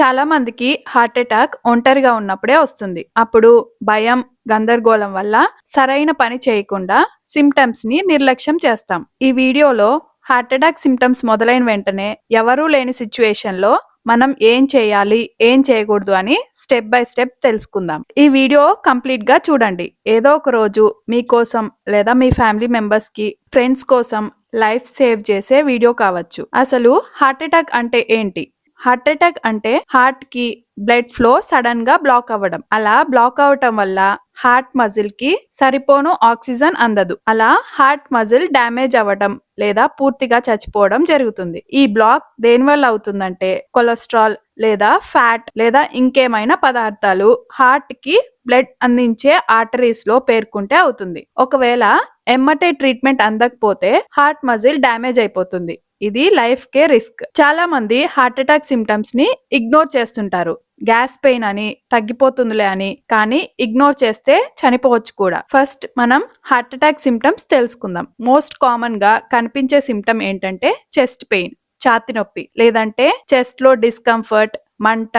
చాలా మందికి heart attack ఒంటరిగా ఉన్నప్పుడే వస్తుంది. అప్పుడు భయం గందరగోళం వల్ల సరైన పని చేయకుండా సిమ్టమ్స్ని నిర్లక్ష్యం చేస్తాం. ఈ వీడియోలో హార్ట్ అటాక్ సిమ్టమ్స్ మొదలైన వెంటనే ఎవరూ లేని సిచ్యువేషన్లో మనం ఏం చేయాలి ఏం చేయకూడదు అని స్టెప్ బై స్టెప్ తెలుసుకుందాం. ఈ వీడియో కంప్లీట్గా చూడండి. ఏదో ఒక రోజు మీకోసం లేదా మీ ఫ్యామిలీ మెంబర్స్కి ఫ్రెండ్స్ కోసం లైఫ్ సేవ్ చేసే వీడియో కావచ్చు. అసలు హార్ట్ అటాక్ అంటే ఏంటి? హార్ట్ అటాక్ అంటే హార్ట్కి బ్లడ్ ఫ్లో సడన్గా బ్లాక్ అవ్వడం. అలా బ్లాక్ అవటం వల్ల హార్ట్ మజిల్కి సరిపోను ఆక్సిజన్ అందదు. అలా హార్ట్ మజిల్ డ్యామేజ్ అవ్వడం లేదా పూర్తిగా చచ్చిపోవడం జరుగుతుంది. ఈ బ్లాక్ దేని వల్ల అవుతుందంటే కొలెస్ట్రాల్ లేదా ఫ్యాట్ లేదా ఇంకేమైనా పదార్థాలు హార్ట్కి బ్లడ్ అందించే ఆర్టరీస్లో పేర్కొంటే అవుతుంది. ఒకవేళ ఎమ్మటే ట్రీట్మెంట్ అందకపోతే హార్ట్ మజిల్ డ్యామేజ్ అయిపోతుంది. ఇది లైఫ్ కే రిస్క్ చాలా మంది హార్ట్ అటాక్ సిమ్టమ్స్ని ఇగ్నోర్ చేస్తుంటారు. గ్యాస్ పెయిన్ అని తగ్గిపోతుందిలే అని కానీ ఇగ్నోర్ చేస్తే చనిపోవచ్చు కూడా. ఫస్ట్ మనం హార్ట్ అటాక్ సిమ్టమ్స్ తెలుసుకుందాం. మోస్ట్ కామన్గా కనిపించే సిమ్టమ్ ఏంటంటే చెస్ట్ పెయిన్ ఛాతి నొప్పి లేదంటే చెస్ట్లో డిస్కంఫర్ట్ మంట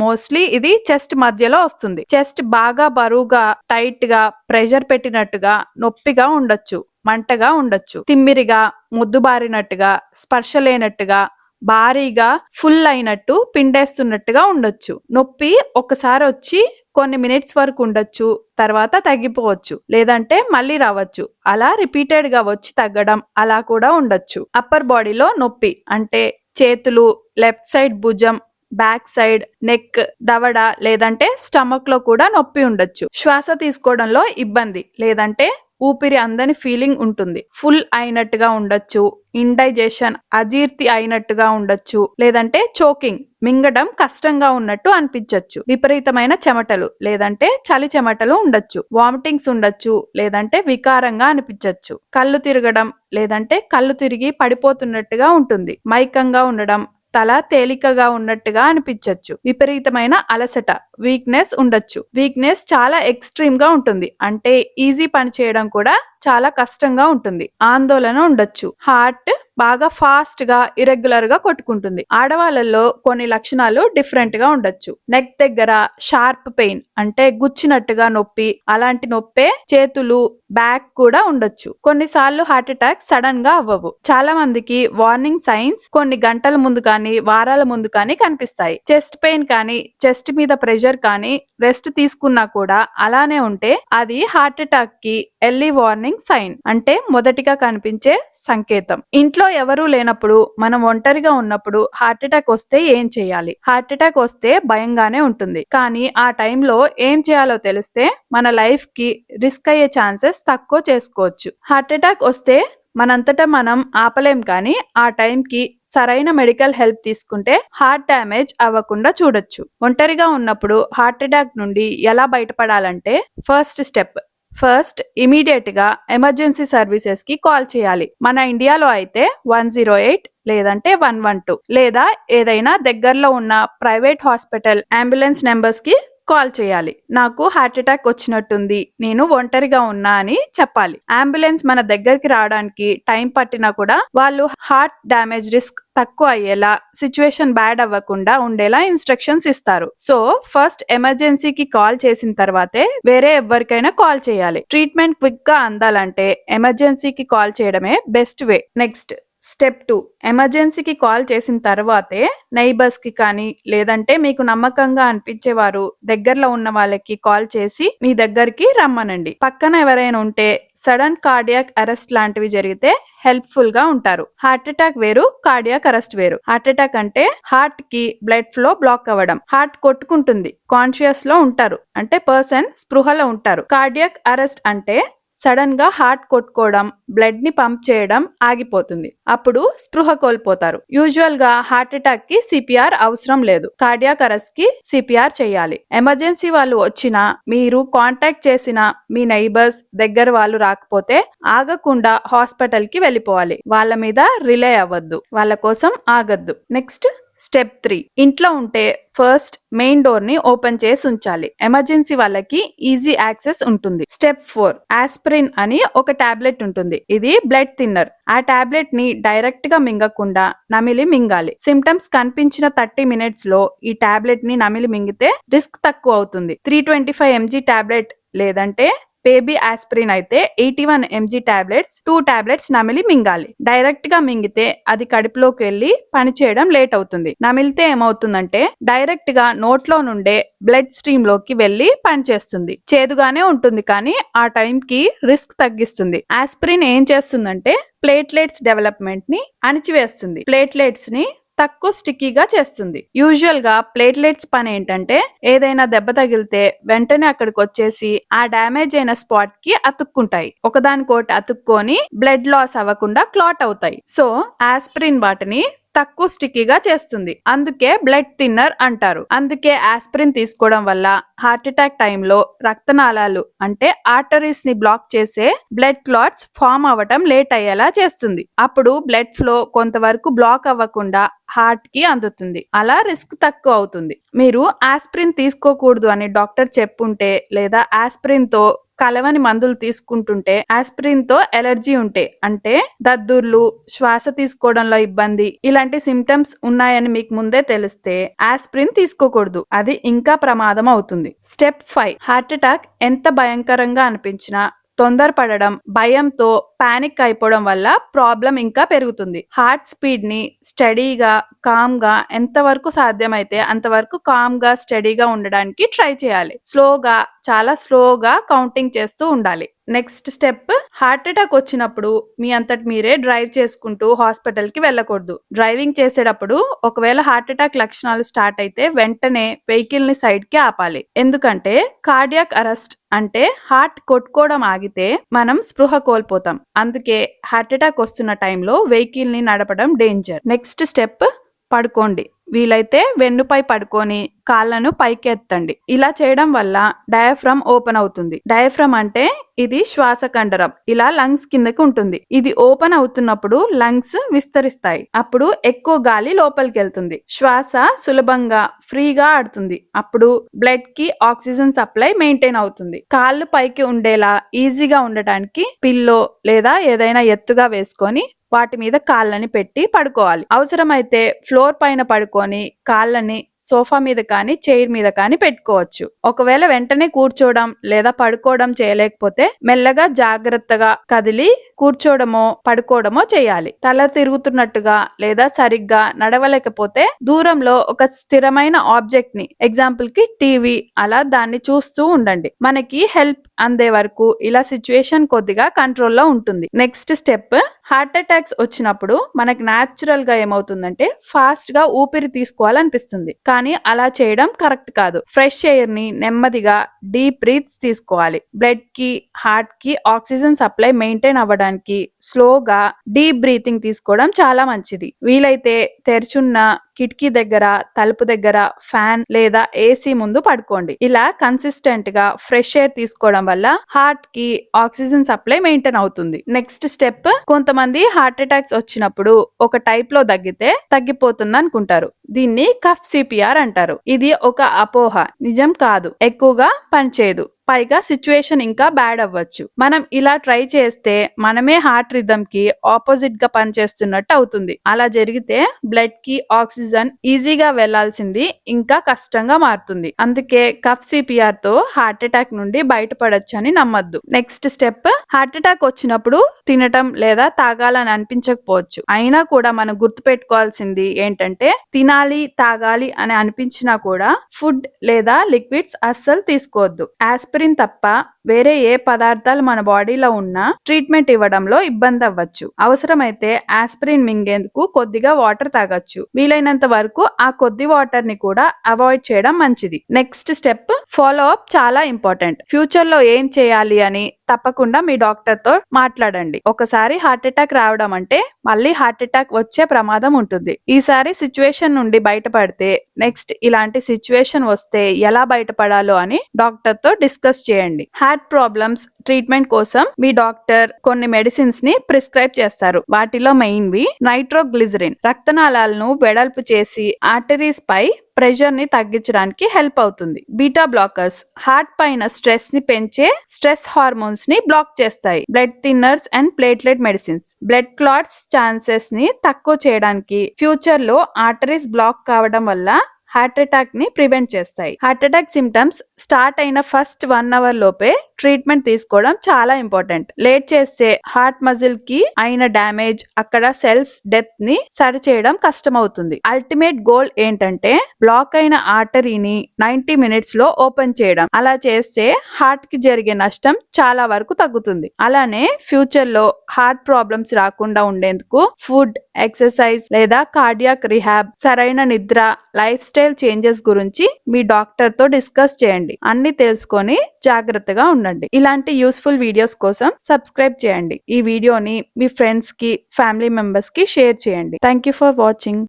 మోస్ట్లీ ఇది చెస్ట్ మధ్యలో వస్తుంది. చెస్ట్ బాగా బరువుగా టైట్గా ప్రెషర్ పెట్టినట్టుగా నొప్పిగా ఉండొచ్చు. మంటగా ఉండొచ్చు. తిమ్మిరిగా ముద్దుబారినట్టుగా స్పర్శ లేనట్టుగా భారీగా ఫుల్ అయినట్టు పిండేస్తున్నట్టుగా ఉండొచ్చు. నొప్పి ఒకసారి వచ్చి కొన్ని మినిట్స్ వరకు ఉండొచ్చు తర్వాత తగ్గిపోవచ్చు లేదంటే మళ్ళీ రావచ్చు. అలా రిపీటెడ్గా వచ్చి తగ్గడం అలా కూడా ఉండొచ్చు. అప్పర్ బాడీలో నొప్పి అంటే చేతులు లెఫ్ట్ సైడ్ భుజం బ్యాక్ సైడ్ నెక్ దవడ లేదంటే స్టమక్లో కూడా నొప్పి ఉండొచ్చు. శ్వాస తీసుకోవడంలో ఇబ్బంది లేదంటే ఊపిరి అందని ఫీలింగ్ ఉంటుంది. ఫుల్ అయినట్టుగా ఉండొచ్చు ఇండైజెషన్ అజీర్తి అయినట్టుగా ఉండొచ్చు లేదంటే చోకింగ్ మింగడం కష్టంగా ఉన్నట్టు అనిపించవచ్చు విపరీతమైన చెమటలు లేదంటే చలి చెమటలు ఉండొచ్చు. వామిటింగ్స్ ఉండొచ్చు లేదంటే వికారంగా అనిపించవచ్చు కళ్ళు తిరగడం లేదంటే కళ్ళు తిరిగి పడిపోతున్నట్టుగా ఉంటుంది. మైకంగా ఉండడం తల తేలికగా ఉన్నట్టుగా అనిపించవచ్చు విపరీతమైన అలసట వీక్నెస్ ఉండొచ్చు. వీక్నెస్ చాలా ఎక్స్ట్రీమ్గా ఉంటుంది. అంటే ఈజీ పని చేయడం కూడా చాలా కష్టంగా ఉంటుంది. ఆందోళన ఉండొచ్చు. హార్ట్ బాగా ఫాస్ట్గా ఇరెగ్యులర్గా కొట్టుకుంటుంది. ఆడవాళ్ళలో కొన్ని లక్షణాలు డిఫరెంట్గా ఉండొచ్చు. నెక్ దగ్గర షార్ప్ పెయిన్ అంటే గుచ్చినట్టుగా నొప్పి అలాంటి నొప్పే చేతులు బ్యాక్ కూడా ఉండొచ్చు. కొన్నిసార్లు హార్ట్ అటాక్ సడన్గా అవ్వవు. చాలా మందికి వార్నింగ్ సైన్స్ కొన్ని గంటల ముందు కానీ వారాల ముందు కానీ కనిపిస్తాయి. చెస్ట్ పెయిన్ కానీ చెస్ట్ మీద ప్రెషర్ కానీ రెస్ట్ తీసుకున్నా కూడా అలానే ఉంటే అది హార్ట్ అటాక్కి ఎర్లీ వార్నింగ్ సైన్ అంటే మొదటిగా కనిపించే సంకేతం. ఇంట్లో ఎవరూ లేనప్పుడు మనం ఒంటరిగా ఉన్నప్పుడు హార్ట్ అటాక్ వస్తే ఏం చేయాలి? హార్ట్ అటాక్ వస్తే భయంగానే ఉంటుంది. కానీ ఆ టైంలో ఏం చేయాలో తెలిస్తే మన లైఫ్కి రిస్క్ అయ్యే ఛాన్సెస్ తక్కువ చేసుకోవచ్చు. హార్ట్ అటాక్ వస్తే మనంతటా మనం ఆపలేం కానీ ఆ టైంకి సరైన మెడికల్ హెల్ప్ తీసుకుంటే హార్ట్ డ్యామేజ్ అవ్వకుండా చూడొచ్చు. ఒంటరిగా ఉన్నప్పుడు హార్ట్ అటాక్ నుండి ఎలా బయటపడాలంటే ఫస్ట్ స్టెప్ ఫస్ట్ ఇమీడియట్గా ఎమర్జెన్సీ సర్వీసెస్కి కాల్ చేయాలి. మన ఇండియాలో అయితే వన్ జీరో ఎయిట్ లేదంటే వన్ వన్ టూ లేదా ఏదైనా దగ్గరలో ఉన్న ప్రైవేట్ హాస్పిటల్ అంబులెన్స్ నెంబర్స్కి కాల్ చేయాలి. నాకు హార్ట్ అటాక్ వచ్చినట్టుంది. నేను ఒంటరిగా ఉన్నా అని చెప్పాలి. అంబులెన్స్ మన దగ్గరికి రావడానికి టైం పట్టినా కూడా వాళ్ళు హార్ట్ డ్యామేజ్ రిస్క్ తక్కువ అయ్యేలా సిచ్యువేషన్ బ్యాడ్ అవ్వకుండా ఉండేలా ఇన్స్ట్రక్షన్స్ ఇస్తారు. సో ఫస్ట్ ఎమర్జెన్సీకి కాల్ చేసిన తర్వాతే వేరే ఎవరికైనా కాల్ చేయాలి. ట్రీట్మెంట్ క్విక్గా అందాలంటే ఎమర్జెన్సీకి కాల్ చేయడమే best way. Next step two. ఎమర్జెన్సీకి కాల్ చేసిన తర్వాతే నైబర్స్కి కానీ లేదంటే మీకు నమ్మకంగా అనిపించేవారు దగ్గరలో ఉన్న వాళ్ళకి కాల్ చేసి మీ దగ్గరికి రమ్మనండి. పక్కన ఎవరైనా ఉంటే సడన్ కార్డియాక్ అరెస్ట్ లాంటివి జరిగితే హెల్ప్ఫుల్గా ఉంటారు. హార్ట్ అటాక్ వేరు కార్డియాక్ అరెస్ట్ వేరు. హార్ట్ అటాక్ అంటే హార్ట్కి బ్లడ్ ఫ్లో బ్లాక్ అవ్వడం. హార్ట్ కొట్టుకుంటుంది. కాన్షియస్లో ఉంటారు. అంటే పర్సన్ స్పృహలో ఉంటారు. కార్డియాక్ అరెస్ట్ అంటే సడన్గా హార్ట్ కొట్టుకోవడం బ్లడ్ని పంప్ చేయడం ఆగిపోతుంది. అప్పుడు స్పృహ కోల్పోతారు. యూజువల్గా హార్ట్ అటాక్కి సిపిఆర్ అవసరం లేదు. కార్డియాక్ అరెస్ట్కి సిపిఆర్ చేయాలి. ఎమర్జెన్సీ వాళ్ళు వచ్చినా మీరు కాంటాక్ట్ చేసిన మీ నైబర్స్ దగ్గర వాళ్ళు రాకపోతే ఆగకుండా హాస్పిటల్కి వెళ్ళిపోవాలి. వాళ్ళ మీద రిలే అవ్వద్దు. వాళ్ళ కోసం ఆగద్దు. Next step three. ఇంట్లో ఉంటే ఫస్ట్ మెయిన్ డోర్ని ఓపెన్ చేసి ఉంచాలి. ఎమర్జెన్సీ వాళ్ళకి ఈజీ యాక్సెస్ ఉంటుంది. స్టెప్ ఫోర్ ఆస్పిరిన్ అని ఒక టాబ్లెట్ ఉంటుంది. ఇది బ్లడ్ థిన్నర్. ఆ టాబ్లెట్ని డైరెక్ట్గా మింగకుండా నమిలి మింగాలి. సిమ్టమ్స్ కనిపించిన థర్టీ మినిట్స్లో ఈ టాబ్లెట్ని నమిలి మింగితే రిస్క్ తక్కువ అవుతుంది. Three twenty five MG tablet లేదంటే బేబీ ఆస్పిరిన్ అయితే eighty one MG tablets two tablets నమిలి మింగాలి. డైరెక్ట్గా మింగితే అది కడుపులోకి వెళ్ళి పనిచేయడం లేట్ అవుతుంది. నమిలితే ఏమవుతుందంటే డైరెక్ట్గా నోట్లో నుండే బ్లడ్ స్ట్రీమ్లోకి వెళ్ళి పనిచేస్తుంది. చేదుగానే ఉంటుంది కానీ ఆ టైం కి రిస్క్ తగ్గిస్తుంది. ఆస్పిరిన్ ఏం చేస్తుందంటే ప్లేట్లెట్స్ డెవలప్మెంట్ని అణిచివేస్తుంది. ప్లేట్లెట్స్ని తక్కువ స్టిక్కీగా చేస్తుంది. యూజువల్గా ప్లేట్లెట్స్ పని ఏంటంటే ఏదైనా దెబ్బ తగిలితే వెంటనే అక్కడికి వచ్చేసి ఆ డ్యామేజ్ అయిన స్పాట్కి అతుక్కుంటాయి. ఒకదానికోటి అతుక్కొని బ్లడ్ లాస్ అవ్వకుండా క్లాట్ అవుతాయి. సో ఆస్పిరిన్ వాటిని తక్కువ స్టిక్కీగా చేస్తుంది. అందుకే బ్లడ్ థిన్నర్ అంటారు. అందుకే ఆస్పిరిన్ తీసుకోవడం వల్ల హార్ట్ అటాక్ టైంలో రక్తనాళాలు అంటే ఆర్టరీస్ని బ్లాక్ చేసే బ్లడ్ క్లాట్స్ ఫామ్ అవ్వటం లేట్ అయ్యేలా చేస్తుంది. అప్పుడు బ్లడ్ ఫ్లో కొంతవరకు బ్లాక్ అవ్వకుండా హార్ట్కి అందుతుంది. అలా రిస్క్ తక్కువ అవుతుంది. మీరు ఆస్పిరిన్ తీసుకోకూడదు అని డాక్టర్ చెప్పుంటే లేదా ఆస్పిరిన్తో కలవని మందులు తీసుకుంటుంటే ఆస్పిరిన్తో ఎలర్జీ ఉంటే అంటే దద్దుర్లు శ్వాస తీసుకోవడంలో ఇబ్బంది ఇలాంటి సిమ్టమ్స్ ఉన్నాయని మీకు ముందే తెలిస్తే ఆస్పిరిన్ తీసుకోకూడదు. అది ఇంకా ప్రమాదం అవుతుంది. స్టెప్ ఫైవ్ హార్ట్ అటాక్ ఎంత భయంకరంగా అనిపించినా తొందరపడడం భయంతో పానిక్ అయిపోవడం వల్ల ప్రాబ్లం ఇంకా పెరుగుతుంది. హార్ట్ స్పీడ్ని స్టడీగా కామ్గా ఎంతవరకు సాధ్యమైతే అంతవరకు కామ్గా స్టడీగా ఉండడానికి ట్రై చేయాలి. స్లోగా చాలా స్లోగా కౌంటింగ్ చేస్తూ ఉండాలి. నెక్స్ట్ స్టెప్ హార్ట్ అటాక్ వచ్చినప్పుడు మీ అంతటి మీరే డ్రైవ్ చేసుకుంటూ హాస్పిటల్కి వెళ్ళకూడదు. డ్రైవింగ్ చేసేటప్పుడు ఒకవేళ హార్ట్ అటాక్ లక్షణాలు స్టార్ట్ అయితే వెంటనే వెహికల్ని సైడ్కి ఆపాలి. ఎందుకంటే కార్డియాక్ అరెస్ట్ అంటే హార్ట్ కొట్టుకోవడం ఆగితే మనం స్పృహ కోల్పోతాం. అందుకే హార్ట్ అటాక్ వస్తున్న టైంలో వెహికల్ని నడపడం డేంజర్. నెక్స్ట్ స్టెప్ పడుకోండి. వీలైతే వెన్నుపై పడుకొని కాళ్ళను పైకి ఎత్తండి ఇలా చేయడం వల్ల డయాఫ్రమ్ ఓపెన్ అవుతుంది. డయాఫ్రమ్ అంటే ఇది శ్వాస కండరం ఇలా లంగ్స్ కిందకి ఉంటుంది. ఇది ఓపెన్ అవుతున్నప్పుడు లంగ్స్ విస్తరిస్తాయి. అప్పుడు ఎక్కువ గాలి లోపలికి వెళ్తుంది శ్వాస సులభంగా ఫ్రీగా ఆడుతుంది. అప్పుడు బ్లడ్కి ఆక్సిజన్ సప్లై మెయింటైన్ అవుతుంది. కాళ్ళు పైకి ఉండేలా ఈజీగా ఉండటానికి పిల్లో లేదా ఏదైనా ఎత్తుగా వేసుకొని వాటి మీద కాళ్ళని పెట్టి పడుకోవాలి. అవసరమైతే ఫ్లోర్ పైన పడుకొని కాళ్ళని సోఫా మీద కానీ చైర్ మీద కానీ పెట్టుకోవచ్చు. ఒకవేళ వెంటనే కూర్చోవడం లేదా పడుకోవడం చేయలేకపోతే మెల్లగా జాగ్రత్తగా కదిలి కూర్చోవడమో పడుకోవడమో చేయాలి. తల తిరుగుతున్నట్టుగా లేదా సరిగ్గా నడవలేకపోతే దూరంలో ఒక స్థిరమైన ఆబ్జెక్ట్ని ఎగ్జాంపుల్కి టీవీ అలా దాన్ని చూస్తూ ఉండండి. మనకి హెల్ప్ అందే వరకు ఇలా సిచ్యుయేషన్ కొద్దిగా కంట్రోల్లో ఉంటుంది. నెక్స్ట్ స్టెప్ హార్ట్ అటాక్స్ వచ్చినప్పుడు మనకు న్యాచురల్గా ఏమవుతుందంటే ఫాస్ట్గా ఊపిరి తీసుకోవాలనిపిస్తుంది. కానీ అలా చేయడం కరెక్ట్ కాదు. ఫ్రెష్ ఎయిర్ని నెమ్మదిగా డీప్ బ్రీత్స్ తీసుకోవాలి. బ్లడ్కి హార్ట్కి ఆక్సిజన్ సప్లై మెయింటైన్ అవ్వడానికి స్లోగా డీప్ బ్రీతింగ్ తీసుకోవడం చాలా మంచిది. వీలైతే తెరిచున్న కిటికీ దగ్గర తలుపు దగ్గర ఫ్యాన్ లేదా ఏసీ ముందు పడుకోండి. ఇలా కన్సిస్టెంట్గా ఫ్రెష్ ఎయిర్ తీసుకోవడం వల్ల హార్ట్కి ఆక్సిజన్ సప్లై మెయింటైన్ అవుతుంది. నెక్స్ట్ స్టెప్ కొంతమంది హార్ట్ అటాక్స్ వచ్చినప్పుడు ఒక టైప్లో తగ్గితే తగ్గిపోతుంది అనుకుంటారు దీన్ని కఫ్ సిపిఆర్ అంటారు. ఇది ఒక అపోహ. నిజం కాదు. ఎక్కువగా పనిచేయదు. పైగా సిచ్యువేషన్ ఇంకా బ్యాడ్ అవ్వచ్చు. మనం ఇలా ట్రై చేస్తే మనమే హార్ట్ రిథమ్కి ఆపోజిట్గా పనిచేస్తున్నట్టు అవుతుంది. అలా జరిగితే బ్లడ్కి ఆక్సిజన్ ఈజీగా వెళ్ళాల్సింది ఇంకా కష్టంగా మారుతుంది. అందుకే కఫ్ సిపిఆర్తో హార్ట్ అటాక్ నుండి బయటపడొచ్చు అని నమ్మద్దు. నెక్స్ట్ స్టెప్ హార్ట్ అటాక్ వచ్చినప్పుడు తినటం లేదా తాగాలని అనిపించకపోవచ్చు. అయినా కూడా మనం గుర్తు పెట్టుకోవాల్సింది ఏంటంటే తినాలి తాగాలి అని అనిపించినా కూడా ఫుడ్ లేదా లిక్విడ్స్ అస్సలు తీసుకోవద్దు. ఆస్పిరిన్ తప్ప వేరే ఏ పదార్థాలు మన బాడీలో ఉన్నా ట్రీట్మెంట్ ఇవ్వడంలో ఇబ్బంది అవ్వచ్చు అవసరమైతే ఆస్పిరిన్ మింగేందుకు కొద్దిగా వాటర్ తాగొచ్చు. వీలైనంత వరకు ఆ కొద్ది వాటర్ని కూడా అవాయిడ్ చేయడం మంచిది. నెక్స్ట్ స్టెప్ ఫాలో అప్ చాలా ఇంపార్టెంట్. ఫ్యూచర్లో ఏం చేయాలి అని తప్పకుండా మీ డాక్టర్తో మాట్లాడండి. ఒకసారి హార్ట్ అటాక్ రావడం అంటే మళ్ళీ హార్ట్ అటాక్ వచ్చే ప్రమాదం ఉంటుంది. ఈసారి సిచ్యువేషన్ నుండి బయటపడితే నెక్స్ట్ ఇలాంటి సిచ్యువేషన్ వస్తే ఎలా బయటపడాలో అని డాక్టర్తో డిస్కస్ చేయండి. హార్ట్ ప్రాబ్లమ్స్ ట్రీట్మెంట్ కోసం మీ డాక్టర్ కొన్ని మెడిసిన్స్ని ప్రిస్క్రైబ్ చేస్తారు. వాటిలో మెయిన్ వి నైట్రోగ్లిజరిన్ రక్తనాళాలను వెడల్పు చేసి ఆర్టరీస్ పై ప్రెషర్ని తగ్గించడానికి హెల్ప్ అవుతుంది. బీటా బ్లాకర్స్ హార్ట్ పైన స్ట్రెస్ని పెంచే స్ట్రెస్ హార్మోన్స్ని బ్లాక్ చేస్తాయి. Blood thinners and platelet medicines blood clots ఛాన్సెస్ని తక్కువ చేయడానికి ఫ్యూచర్లో ఆర్టరీస్ బ్లాక్ కావడం వల్ల హార్ట్ అటాక్ని ప్రివెంట్ చేస్తాయి. హార్ట్ అటాక్ సిమ్టమ్స్ స్టార్ట్ అయిన ఫస్ట్ వన్ అవర్ లోపే ట్రీట్మెంట్ తీసుకోవడం చాలా ఇంపార్టెంట్. లేట్ చేస్తే హార్ట్ మజిల్కి అయిన డ్యామేజ్ అక్కడ సెల్స్ డెత్ని సరిచేయడం కష్టమవుతుంది. కష్టం అవుతుంది అల్టిమేట్ గోల్ ఏంటంటే బ్లాక్ అయిన ఆర్టరీని నైన్టీ మినిట్స్లో ఓపెన్ చేయడం. అలా చేస్తే హార్ట్కి జరిగే నష్టం చాలా వరకు తగ్గుతుంది. అలానే ఫ్యూచర్లో హార్ట్ ప్రాబ్లమ్స్ రాకుండా ఉండేందుకు ఫుడ్ ఎక్సర్సైజ్ లేదా కార్డియాక్ రిహాబ్ సరైన నిద్ర లైఫ్ స్టైల్ చేంజెస్ గురించి మీ డాక్టర్తో డిస్కస్ చేయండి. అన్ని తెలుసుకొని జాగ్రత్తగా ఉండండి. ఉండండి ఇలాంటి యూస్ఫుల్ వీడియోస్ కోసం సబ్స్క్రైబ్ చేయండి. ఈ వీడియోని మీ ఫ్రెండ్స్కి ఫ్యామిలీ మెంబర్స్కి షేర్ చేయండి. Thank you for watching